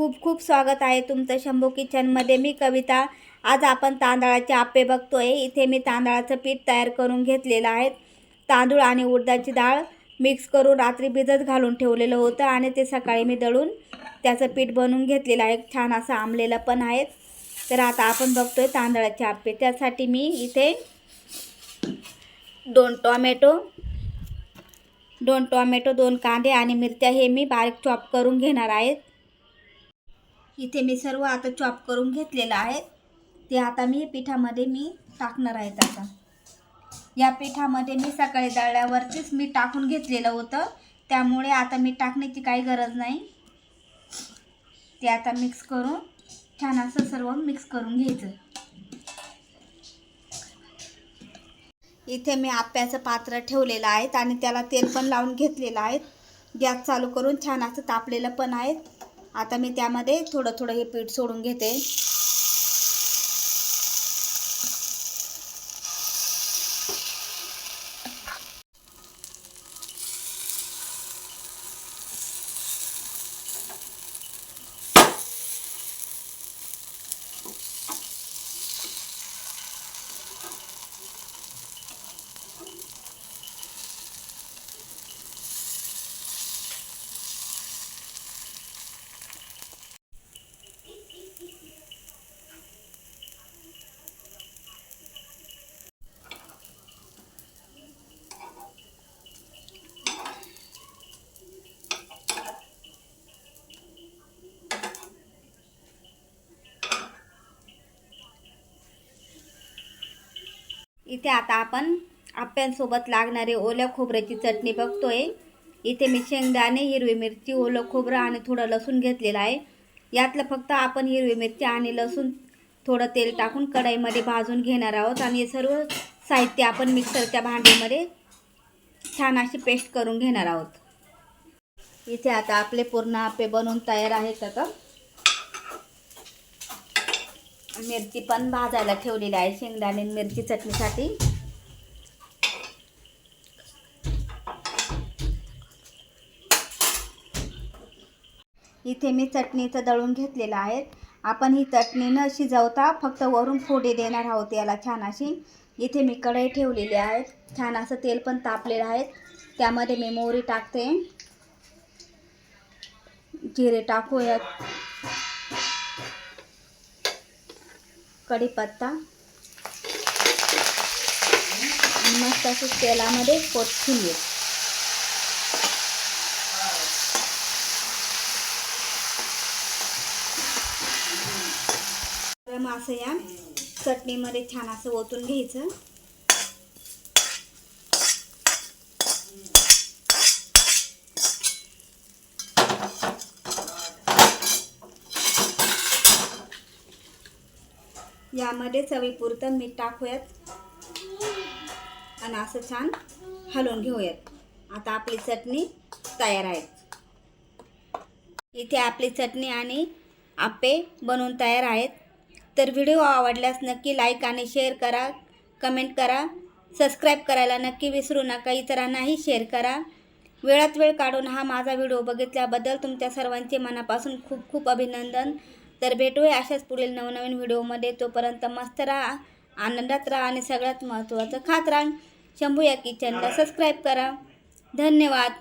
खूप खूप स्वागत आहे तुमचं शंभू किचनमध्ये. मी कविता. आज आपण तांदळाचे आप्पे बघतोय. इथे मी तांदळाचं पीठ तयार करून घेतलेलं आहे. तांदूळ आणि उडदाची डाळ मिक्स करून रात्री भिजत घालून ठेवलेलं होतं आणि ते सकाळी मी दळून त्याचं पीठ बनवून घेतलेलं आहे. छान असं आंबलेलं पण आहे. तर आता आपण बघतोय तांदळाचे आप्पे. त्यासाठी मी इथे दोन टॉमॅटो दोन टॉमॅटो दोन कांदे आणि मिरच्या हे मी बारीक चॉप करून घेणार आहेत इथे मी सर्व आता चॉप करून घेतलेलं आहे. ते आता मी पिठामध्ये मी टाकणार आहेत आता या पिठामध्ये मी सकाळी दळल्यावरतीच मी टाकून घेतलेलं होतं. त्यामुळे आता मी टाकण्याची काही गरज नाही. ते आता मिक्स करून छान असं सर्व मिक्स करून घ्यायचं. इथे मी आप्याचं पात्र ठेवलेलं आहे आणि त्याला तेल पण लावून घेतलेलं आहे. गॅस चालू करून छान असं तापलेलं पण आहे. आता मी त्यामध्ये थोडं थोडं हे पीठ सोडून घेते. इथे आता आपण आप्यांसोबत लागणारे ओल्या खोबऱ्याची चटणी बघतोय. इथे मी शेंगदाणे हिरवी मिरची ओलं खोबरं आणि थोडं लसूण घेतलेलं आहे. यातलं फक्त आपण हिरवी मिरची आणि लसूण थोडं तेल टाकून कढईमध्ये भाजून घेणार आहोत आणि हे सर्व साहित्य आपण मिक्सरच्या भांडीमध्ये छान अशी पेस्ट करून घेणार आहोत. इथे आता आपले पूर्ण आप्पे बनवून तयार आहेत आता. मिरची पण भाजायला ठेवलेली आहे शेंगदाणे मिरची चटणीसाठी. इथे मी चटणीचं दळून घेतलेलं आहे. आपण ही चटणी न शिजवता फक्त वरून फोडी देणार आहोत याला छान अशी इथे मी कढई ठेवलेली आहे. छान असं तेल पण तापलेलं आहे. त्यामध्ये मी मोहरी टाकते. जिरे टाकूयात. कढीपत्ता. मस्त असं तेलामध्ये कोथिंबीर. तर असं या चटणीमध्ये छान असं ओतून घ्यायचं. यामध्ये चवीपुरतं मीठ टाकूयात. आणि असं छान हलवून घेऊयात. आता आपली चटणी तयार आहे. इथे आपली चटणी आणि आप्पे बनवून तयार आहेत. तर व्हिडिओ आवडल्यास नक्की लाईक आणि शेअर करा. कमेंट करा. सबस्क्राईब करायला नक्की विसरू नका. इतरांनाही शेअर करा. वेळात वेळ काढून हा माझा व्हिडिओ बघितल्याबद्दल तुमच्या सर्वांचे मनापासून खूप खूप अभिनंदन. तर भेटूया अशाच पुढील नवनवीन व्हिडिओमध्ये. तोपर्यंत मस्त राहा आनंदात राहा आणि सगळ्यात महत्त्वाचं खात राहा. शंभू या किचनला सबस्क्राईब करा. धन्यवाद.